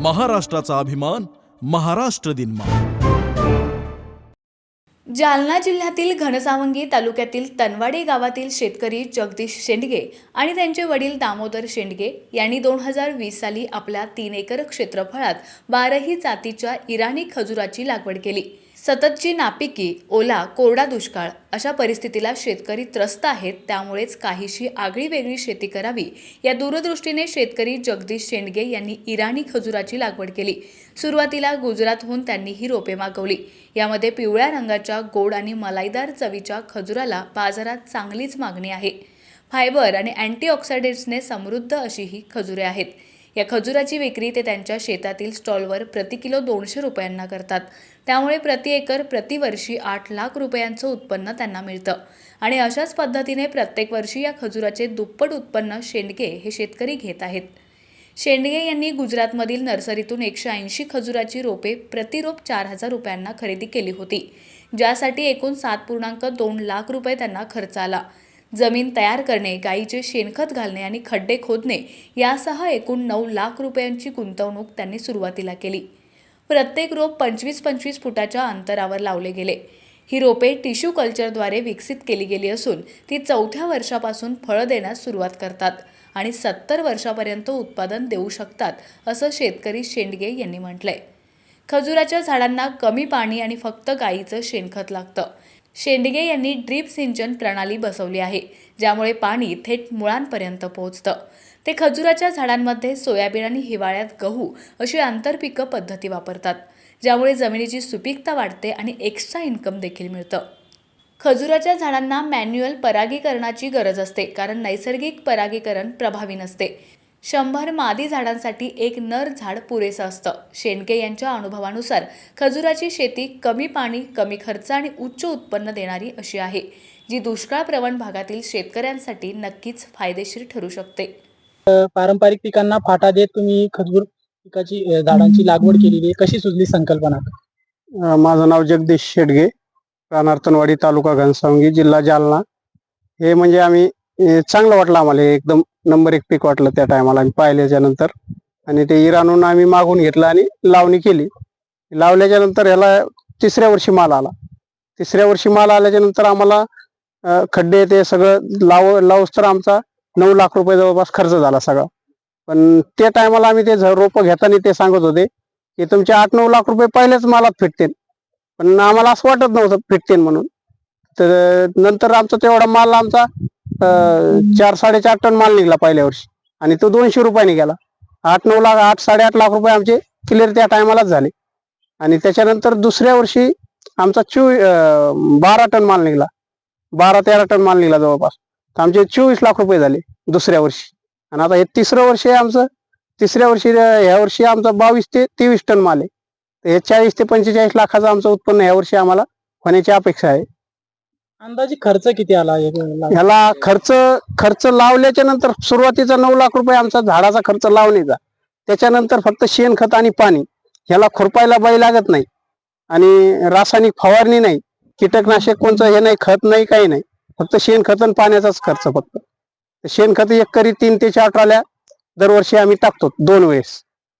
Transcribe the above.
महाराष्ट्राचा अभिमान महाराष्ट्र दिन जालना जिल्ह्यातील घनसावंगी तालुक्यातील तनवाडे गावातील शेतकरी जगदीश शेंडगे आणि त्यांचे वडील दामोदर शेंडगे यांनी दोन हजार वीस साली आपल्या तीन एकर क्षेत्रफळात बाराही जातीच्या इराणी खजुराची लागवड केली. सततची नापिकी ओला कोरडा दुष्काळ अशा परिस्थितीला शेतकरी त्रस्त आहेत त्यामुळेच काहीशी आगळी वेगळी शेती करावी. या दूरदृष्टीने शेतकरी जगदीश शेंडगे यांनी इराणी खजुराची लागवड केली. सुरुवातीला गुजरातहून त्यांनी ही रोपे मागवली. यामध्ये पिवळ्या रंगाच्या गोड आणि मलाईदार चवीच्या खजुराला बाजारात चांगलीच मागणी आहे. फायबर आणि अँटीऑक्सिडंट्सने समृद्ध अशी ही खजुरे आहेत. या खजुराची विक्री ते त्यांच्या शेतातील स्टॉलवर प्रति किलो दोनशे रुपयांना करतात. त्यामुळे प्रति एकर प्रतिवर्षी आठ लाख रुपयांचं उत्पन्न त्यांना मिळतं. आणि अशाच पद्धतीने प्रत्येक वर्षी या खजुराचे दुप्पट उत्पन्न शेंडगे हे शेतकरी घेत आहेत. शेंडगे यांनी गुजरातमधील नर्सरीतून एकशे ऐंशी खजुराची रोपे प्रतिरोप चार हजार रुपयांना खरेदी केली होती. ज्यासाठी एकूण सात पूर्णांक दोन लाख रुपये त्यांना खर्च आला. जमीन तयार करणे गाईचे शेणखत घालणे आणि खड्डे खोदणे यासह एकूण नऊ लाख रुपयांची गुंतवणूक त्यांनी सुरुवातीला केली. प्रत्येक रोप पंचवीस पंचवीस फुटाच्या अंतरावर लावले गेले. ही रोपे टिश्यू कल्चरद्वारे विकसित केली गेली असून ती चौथ्या वर्षापासून फळं देण्यास सुरुवात करतात आणि सत्तर वर्षापर्यंत उत्पादन देऊ शकतात असं शेतकरी शेंडगे यांनी म्हटलंय. खजुराच्या झाडांना कमी पाणी आणि फक्त गाईचं शेणखत लागतं. शेंडगे यांनी ड्रीप सिंचन प्रणाली बसवली आहे ज्यामुळे पाणी थेट मुळांपर्यंत पोहोचतं. ते खजुराच्या झाडांमध्ये सोयाबीन आणि हिवाळ्यात गहू अशी आंतरपिकं पद्धती वापरतात ज्यामुळे जमिनीची सुपीकता वाढते आणि एक्स्ट्रा इन्कम देखील मिळतं. खजुराच्या झाडांना मॅन्युअल परागीकरणाची गरज असते कारण नैसर्गिक परागीकरण प्रभावी नसते. शंभर मादी झाडांसाठी एक नर झाड पुरेसं असतं. शेंडके यांच्या अनुभवानुसार खजुराची शेती कमी पाणी कमी खर्च आणि उच्च उत्पन्न देणारी अशी आहे जी दुष्काळ प्रवण भागातील शेतकऱ्यांसाठी नक्कीच फायदेशीर ठरू शकते. पारंपरिक पिकांना फाटा देत तुम्ही खजूर पिकाची झाडांची लागवड केलेली आहे. कशी सुचली संकल्पना? माझं नाव जगदीश शेडगे राहणार तनवाडी तालुका घनसावंगी जिल्हा जालना. हे म्हणजे आम्ही चांगलं वाटलं आम्हाला. हे एकदम नंबर एक पीक वाटलं त्या टायमाला आम्ही पाहिल्याच्या नंतर. आणि ते इराणून आम्ही मागून घेतलं आणि लावणी केली. लावल्याच्या नंतर ह्याला तिसऱ्या वर्षी माल आला. तिसऱ्या वर्षी माल आल्याच्यानंतर आम्हाला खड्डे ते सगळं लाव लावूस तर आमचा नऊ लाख रुपये जवळपास खर्च झाला सगळा. पण त्या टायमाला आम्ही ते रोपं घेताना ते सांगत होते की तुमचे आठ नऊ लाख रुपये पहिल्याच मालात फिटतील. पण आम्हाला असं वाटत नव्हतं फिटतील म्हणून. तर नंतर आमचा तेवढा माल आमचा अं, चार साडेचार टन माल निघला पहिल्या वर्षी. आणि तो दोनशे रुपयाने गेला. आठ नऊ लाख आठ साडेआठ लाख रुपये आमचे क्लिअर त्या टायमालाच झाले. आणि त्याच्यानंतर दुसऱ्या वर्षी आमचा चो बारा टन माल निघाला. बारा तेरा टन माल निघाला जवळपास. तर आमचे चोवीस लाख रुपये झाले दुसऱ्या वर्षी. आणि आता हे तिसरं वर्ष आहे आमचं. तिसऱ्या वर्षी ह्या वर्षी आमचा बावीस ते तेवीस टन माल आहे. तर हे चाळीस ते पंचेचाळीस लाखाचं आमचं उत्पन्न ह्या वर्षी आम्हाला होण्याची अपेक्षा आहे. अंदाजे खर्च किती आला एक ह्याला खर्च खर्च लावल्याच्या नंतर सुरुवातीचा नऊ लाख रुपये आमचा झाडाचा खर्च लावण्याचा त्याच्यानंतर फक्त शेणखत आणि पाणी. ह्याला खुरपायला बाई लागत नाही. आणि रासायनिक फवारणी नाही. कीटकनाशक कोणतं हे नाही खत नाही काही नाही. फक्त शेणखत आणि पाण्याचाच खर्च फक्त. शेणखत एकरी तीन ते चार ट्रॉल्या दरवर्षी आम्ही टाकतो दोन वेळेस.